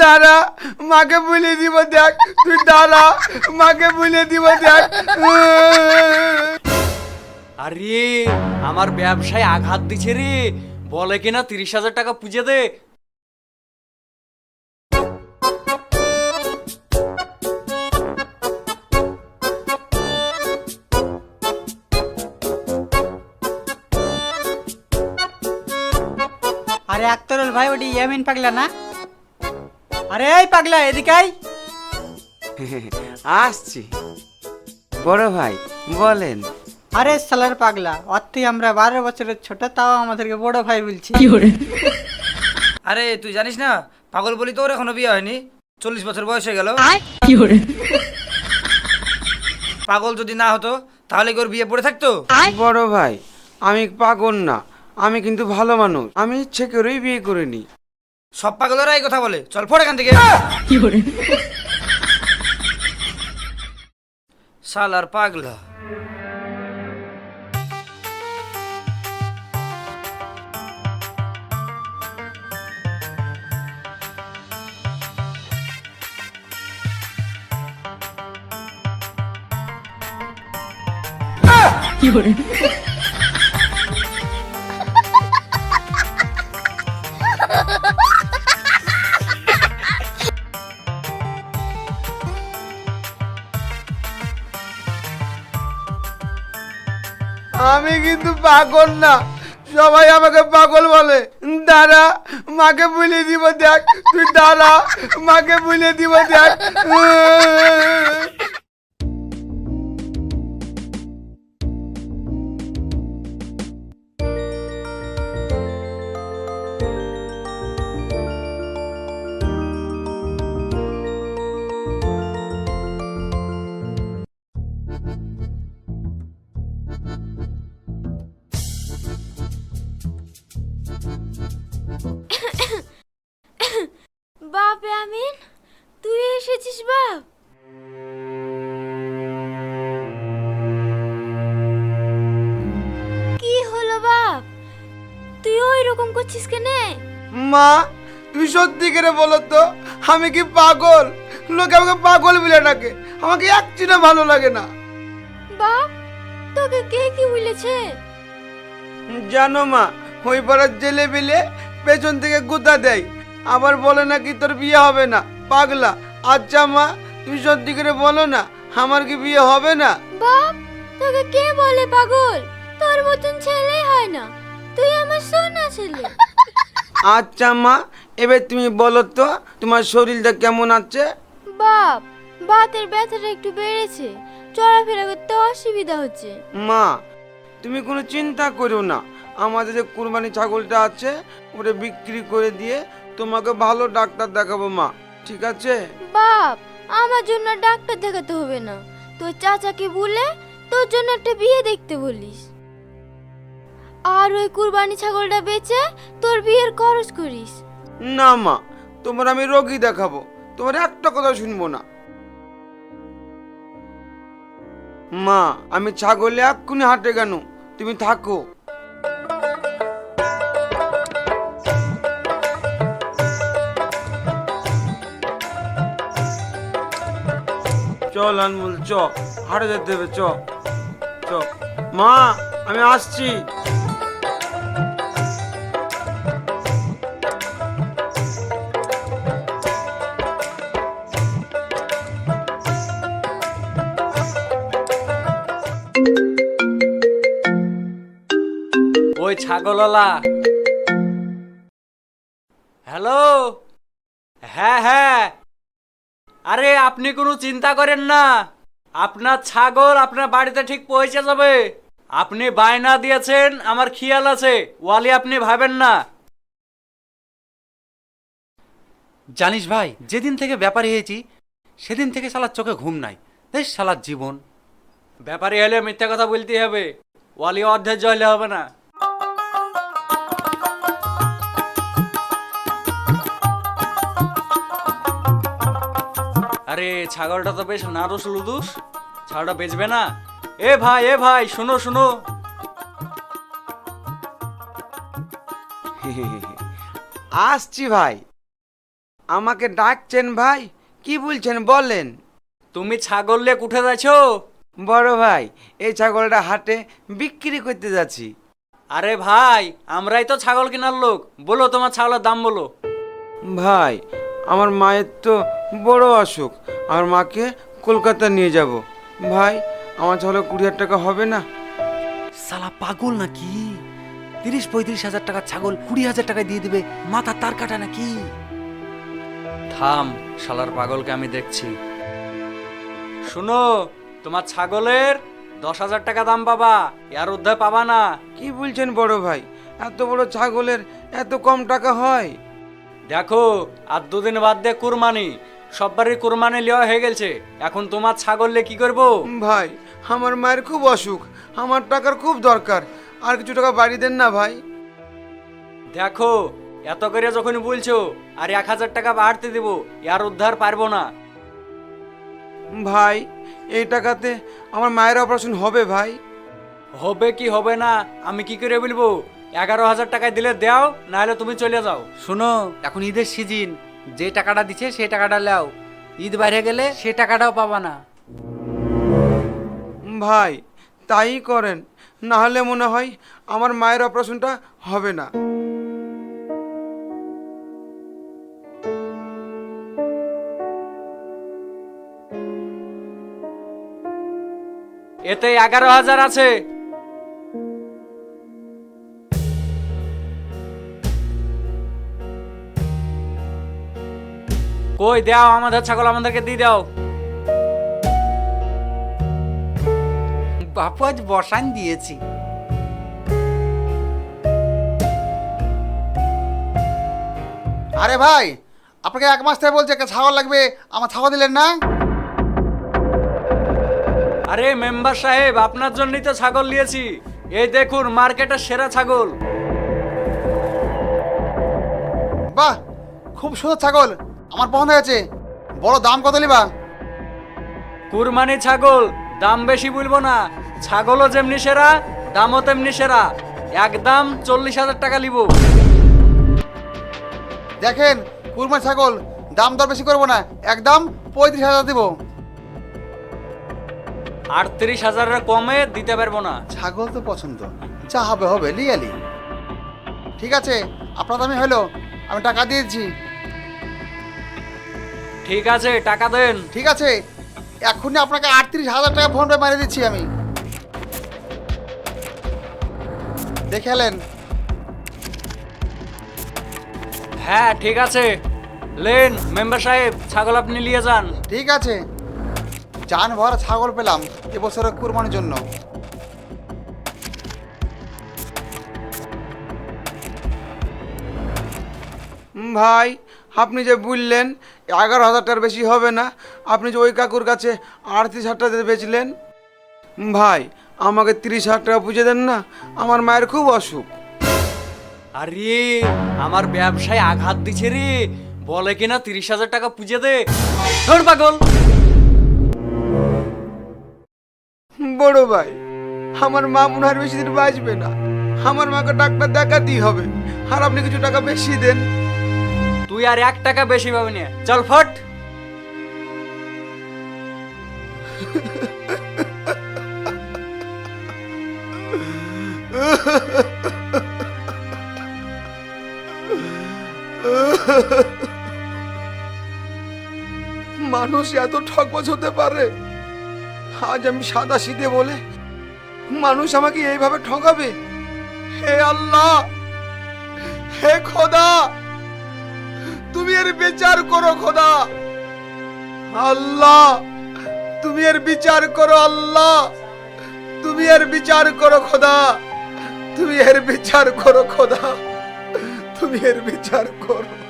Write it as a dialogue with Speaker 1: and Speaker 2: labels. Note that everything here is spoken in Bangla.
Speaker 1: দাঁড়া মাকে বলে দিব দেখ তুই দাঁড়া মাকে বলে দিব দেখ।
Speaker 2: আরে আমার ব্যবসায় আঘাত দিছে রে। বলে কিনা তিরিশ হাজার টাকা পুজে দে
Speaker 3: আরে ভাই ওটি ইয়ামিন পাগলা না? আরে এই পাগলা এদিকে
Speaker 1: আসছি। বড় ভাই বলেন।
Speaker 3: আরে সালার পাগলা অর্থে আমরা বারো বছরের ছোট তাও আমাদেরকে বড় ভাই বলছি
Speaker 4: আরে তুই জানিস না পাগল বলি তোর এখনও বিয়ে হয়নি। চল্লিশ বছর বয়স হয়ে গেল। পাগল যদি না হতো তাহলে কি ওর বিয়ে পড়ে থাকতো?
Speaker 1: বড় ভাই আমি পাগল না। আমি কিন্তু ভালো মানুষ। আমি ইচ্ছে করেই বিয়ে করিনি
Speaker 4: সব পাগলেরা এই কথা বলে। চল ফোর এখান থেকে। শালার পাগলা।
Speaker 1: আমি কিন্তু পাগল না। সবাই আমাকে পাগল বলে। দাঁড়া, মাকে বলে দিব দেখ। তুই দাঁড়া, মাকে বলে দিব দেখ।
Speaker 5: করছিস কেনে?
Speaker 1: মা তুমি সত্যি করে বলো তো আমি কি পাগল? লোকে আমাকে পাগল বলে ডাকে। আমাকে একচিনা ভালো লাগে না।
Speaker 5: বাপ তোকে কে কি বলেছে?
Speaker 1: জানো মা ওই পাড়ার জেলে বিলে পেছন থেকে গুতা দেয়। আবার বলে নাকি তোর বিয়ে হবে না। পাগলা। আচ্ছা মা তুমি সত্যি করে বলো না আমার কি বিয়ে হবে না?
Speaker 5: বাপ তোকে কে বলে পাগল? তোর মতন ছেলে হয় না। তুই আমার সোনা ছেলে।
Speaker 1: আচ্ছা মা এবার তুমি বলো তো তোমার শরীরটা কেমন আছে?
Speaker 5: বাপ বাতের ব্যথাটা একটু বেড়েছে। চলাফেরা করতে অসুবিধা হচ্ছে।
Speaker 1: মা তুমি কোনো চিন্তা করো না। আমাদের যে কুরবানি ছাগলটা আছে ওটা বিক্রি করে দিয়ে তোমাকে ভালো ডাক্তার দেখাবো মা। ঠিক আছে?
Speaker 5: বাপ আমার জন্য ডাক্তার দেখাতে হবে না। তোর চাচাকে বলে তোর জন্য একটা বিয়ে দেখতে বলিস। আর ওই কুরবানি ছাগলটা বেচে তোর বিয়ের খরচ করিস।
Speaker 1: না মা, তোমার আমি রোগী দেখাবো। তোমার একটা কথা শুনব না। মা, আমি ছাগলে এক্ষুনি হাঁটে কেন তুমি থাকো। চল আনমুল, চ। হাটে যেতে হবে, চ। চ। মা, আমি আসছি।
Speaker 2: ওই ছাগলওয়ালা। হ্যালো? হ্যাঁ হ্যাঁ। আরে, আপনি কোনো চিন্তা করেন না। আপনার ছাগল আপনার বাড়িতে ঠিক পৌঁছে যাবে। আপনি বায়না দিয়েছেন, আমার খেয়াল আছে। ওয়ালি, আপনি ভাবেন না।
Speaker 6: জানিস ভাই, যেদিন থেকে ব্যাপারী হয়েছি, সেদিন থেকে শালার চোখে ঘুম নাই। দেখ শালার জীবন।
Speaker 2: ব্যাপারে হলে মিথ্যা কথা বলতে হবে। ওয়ালি অধৈর্য হলে হবে না। আরে ছাগলটা তো বেশ নারুস লুদুস। ছাগলটা বেচবে না। এ ভাই এ ভাই শোনো শোনো।
Speaker 1: আসছি ভাই। আমাকে ডাকছেন ভাই কি বলছেন বলেন।
Speaker 2: তুমি ছাগল নিয়ে উঠে যাচ্ছ
Speaker 1: বড় ভাই এই ছাগলটা হাটে বিক্রি করতে যাচ্ছি।
Speaker 2: আরে ভাই আমরাই তো ছাগল কেনার লোক। বলো তোমার ছাগলের দাম বলো।
Speaker 1: ভাই আমার মায়ের তো বড় অসুখ। আমার মাকে কলকাতা নিয়ে যাব। ভাই আমার ছাগলের কুড়ি হাজার টাকা হবে না?
Speaker 6: সালা পাগল নাকি? তিরিশ পঁয়ত্রিশ হাজার টাকা ছাগল কুড়ি হাজার টাকা দিয়ে দিবে মাথা তার কাটা নাকি?
Speaker 2: থাম শালার পাগলকে আমি দেখছি। শুনো তোমার ছাগলের দশ হাজার টাকা দাম পাবা আর ঊর্ধ্বে পাবা না।
Speaker 1: কি বলছেন বড় ভাই? এত বড় ছাগলের এত কম টাকা হয়?
Speaker 2: দেখো আর দুদিন বাদ দিয়ে কুরবানি। সববারই কুরবানি লেওয়া হয়ে গেছে এখন তোমার ছাগল নিয়ে কি করব?
Speaker 1: ভাই আমার মায়ের খুব অসুখ। আমার টাকার খুব দরকার। আর কিছু টাকা বাড়িয়ে দেন না ভাই।
Speaker 2: দেখো এত করে যখন বলছো আর এক হাজার টাকা বাড়তে দেব আর উদ্ধার পারব না।
Speaker 1: ভাই এই টাকাতে আমার মায়ের অপারেশন হবে ভাই।
Speaker 2: হবে কি হবে না আমি কি করে বলব? এগারো হাজার টাকায় দিলে দাও নাহলে তুমি চলে যাও।
Speaker 6: শোনো এখন ঈদের সিজন। যে টাকাটা দিচ্ছে সেই টাকাটা লাও ঈদ বাইরে গেলে সে টাকাটাও পাবা না।
Speaker 1: ভাই তাই করেন। না হলে মনে হয় আমার মায়ের অপারেশনটা হবে না।
Speaker 2: এতে এগারো হাজার আছে। কই দাও আমাদের ছাগল আমাদেরকে দিয়ে দাও।
Speaker 6: বাপু আজ বসান দিয়েছি।
Speaker 7: আরে ভাই আপনাকে এক মাস থেকে বলছে একটা ছাগল লাগবে আমার ছাগল দিলেন না?
Speaker 2: আরে মেম্বার সাহেব আপনার জন্যই তো ছাগল নিয়েছি। এই দেখুন মার্কেটের সেরা ছাগল।
Speaker 7: বাহ খুব সুন্দর ছাগল। আমার পছন্দ হয়েছে। বড় দাম কত নিবা?
Speaker 2: কুরবানি ছাগল দাম বেশি বলব না। ছাগলও যেমনি সেরা দামও তেমনি সেরা। একদম চল্লিশ হাজার টাকা নিব।
Speaker 7: দেখেন কুরমার ছাগল দাম দর বেশি করব না। একদম পঁয়ত্রিশ হাজার দেবো।
Speaker 2: আটত্রিশ হাজারের কমে দিতে পারব না।
Speaker 7: ছাগল তো পছন্দ। যা হবে হবে লিয়ালি ঠিক আছে আপনার দামে হলো আমি টাকা দিয়ে দিচ্ছি
Speaker 2: ঠিক আছে টাকা দেন।
Speaker 7: ঠিক আছে এখনই আপনাকে আটত্রিশ হাজার টাকা ফোন পে মারিয়ে দিচ্ছি আমি। দেখে এলেন?
Speaker 2: হ্যাঁ ঠিক আছে। লেন মেম্বার সাহেব ছাগল আপনি নিয়ে যান।
Speaker 7: ঠিক আছে। জান ভরা ছাগল পেলাম এবছরের কুরবানির জন্য।
Speaker 1: ভাই আপনি যে বললেন এগারো হাজার টাকার বেশি হবে না। আপনি যে ওই কাকুর কাছে আটত্রিশ হাজার টাকা বেচলেন ভাই আমাকে তিরিশ হাজার টাকা বুঝে দেন না আমার মায়ের খুব অসুখ।
Speaker 2: আরে আমার ব্যবসায় আঘাত দিছে রে। বলে কিনা তিরিশ হাজার টাকা পুজে দে। ধর পাগল।
Speaker 1: বড় ভাই আমার মা মনে হয় বেশি দিন বাঁচবে না। আমার মাকে ডাক্তার দেখাতেই হবে। আর আপনি কিছু টাকা বেশি দেন।
Speaker 2: তুই আর এক টাকা বেশি পাবি না চল ফট।
Speaker 1: মানুষ এত ঠকবাজ হতে পারে? আজ আমি সাদা শীতে বলে মানুষ আমাকে এইভাবে ঠকাবে? হে আল্লাহ! এর বিচার করো, খোদা। আল্লাহ, তুমি এর বিচার করো, আল্লাহ। তুমি এর বিচার করো, খোদা। তুমি এর বিচার করো, খোদা। তুমি এর বিচার করো।